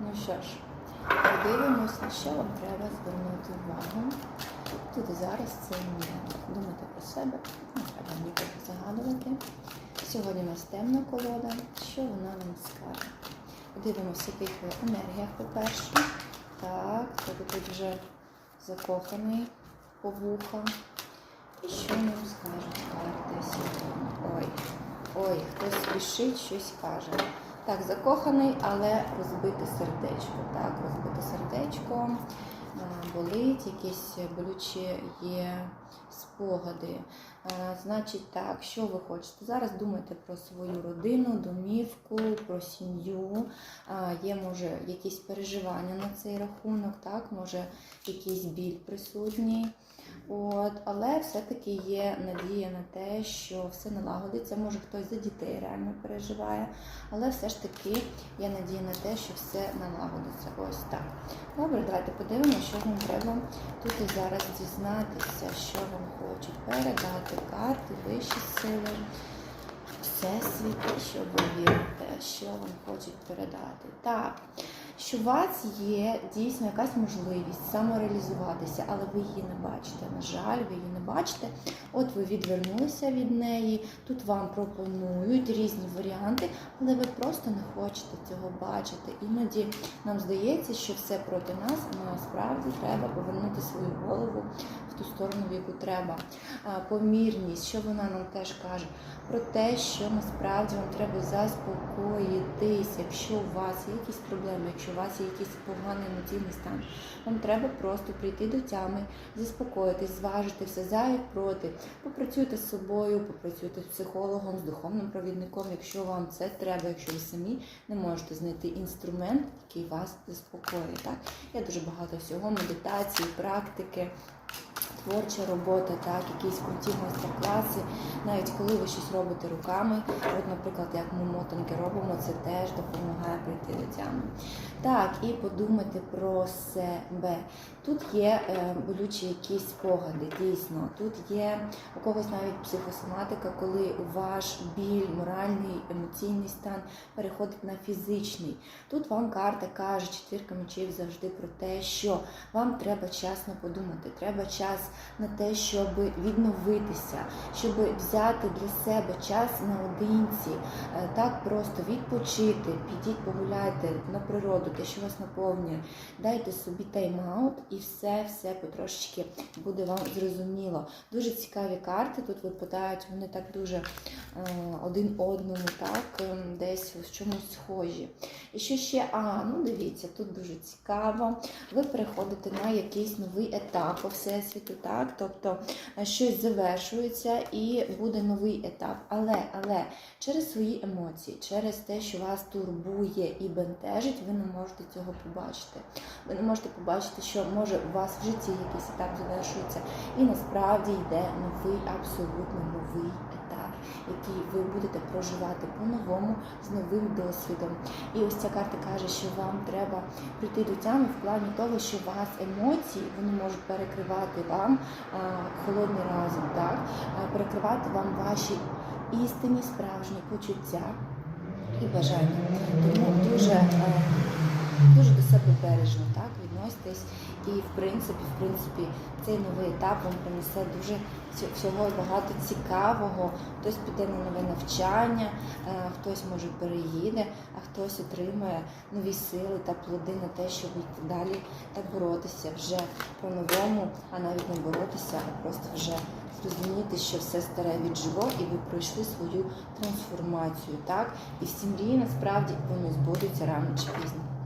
Ну що ж, подивимося, що вам треба звернути увагу. Тут зараз це не думати про себе, не треба нікого загадувати. Сьогодні у нас темна колода, що вона нам скаже. Подивимося, в яких ви енергіях, по-перше. Так, тобто тут вже закоханий по вуха. І що нам скажуть карти сьогодні? Ой, ой, хтось спішить, щось каже. Так, закоханий, але розбите сердечко. Так, розбите сердечко, е, болить, якісь болючі є спогади. Значить, так, що ви хочете? Зараз думайте про свою родину, домівку, про сім'ю. Є, може, якісь переживання на цей рахунок, так, може, якийсь біль присутній. От, але все-таки є надія на те, що все налагодиться. Може хтось за дітей реально переживає, але все ж таки є надія на те, що все налагодиться. Ось так. Добре, давайте подивимося, що вам треба тут і зараз дізнатися, що вам хочуть передати карти, вищі сили, всесвіт, що ви вірите, що вам хочуть передати. Так що у вас є дійсно якась можливість самореалізуватися, але ви її не бачите. На жаль, ви її не бачите. От ви відвернулися від неї, тут вам пропонують різні варіанти, але ви просто не хочете цього бачити. Іноді нам здається, що все проти нас, але насправді треба повернути свою голову ту сторону, в яку треба. Помірність, що вона нам теж каже, про те, що насправді вам треба заспокоїтись, якщо у вас є якісь проблеми, якщо у вас є якийсь поганий емоційний стан, вам треба просто прийти до тями, заспокоїтись, зважити все за і проти. Попрацюйте з собою, попрацюйте з психологом, з духовним провідником, якщо вам це треба, якщо ви самі не можете знайти інструмент, який вас заспокоює. Так? Є дуже багато всього, медитації, практики. Творча робота, так, якісь круті майстер-класи, навіть коли ви щось робите руками, от, наприклад, як ми мотанки робимо, це теж допомагає прийти до тями. Так, і подумати про себе. Тут є е, болючі якісь спогади, дійсно. Тут є у когось навіть психосоматика, коли ваш біль, моральний, емоційний стан переходить на фізичний. Тут вам карта каже, четвірка мечів завжди про те, що вам треба часно подумати, треба час на те, щоб відновитися, щоб взяти для себе час наодинці, е, так просто відпочити, підіть, погуляйте на природу, те, що вас наповнює, дайте собі тайм-аут і все, все потрошечки буде вам зрозуміло. Дуже цікаві карти тут випадають, вони так дуже е, один одному, так, е, десь в чомусь схожі. І що ще? А, ну дивіться, тут дуже цікаво. Ви переходите на якийсь новий етап по всесвіту, так? Тобто е, щось завершується і буде новий етап. Але, але через свої емоції, через те, що вас турбує і бентежить, ви не можете цього побачити. Ви не можете побачити, що може у вас в житті якийсь етап завершується, і насправді йде новий, абсолютно новий етап, який ви будете проживати по-новому з новим досвідом. І ось ця карта каже, що вам треба прийти до тями в плані того, що у вас емоції вони можуть перекривати вам холодний разум, так? Перекривати вам ваші істинні справжні почуття і бажання. Тому до бережно так, відноситесь. І в принципі, в принципі, цей новий етап вам принесе дуже всього багато цікавого. Хтось піде на нове навчання, е, хтось може переїде, а хтось отримає нові сили та плоди на те, щоб йти далі та боротися вже по-новому, а навіть не боротися, а просто вже зрозуміти, що все старе віджило, і ви пройшли свою трансформацію. Так? І всі мрії насправді вони збудуться рано чи пізно.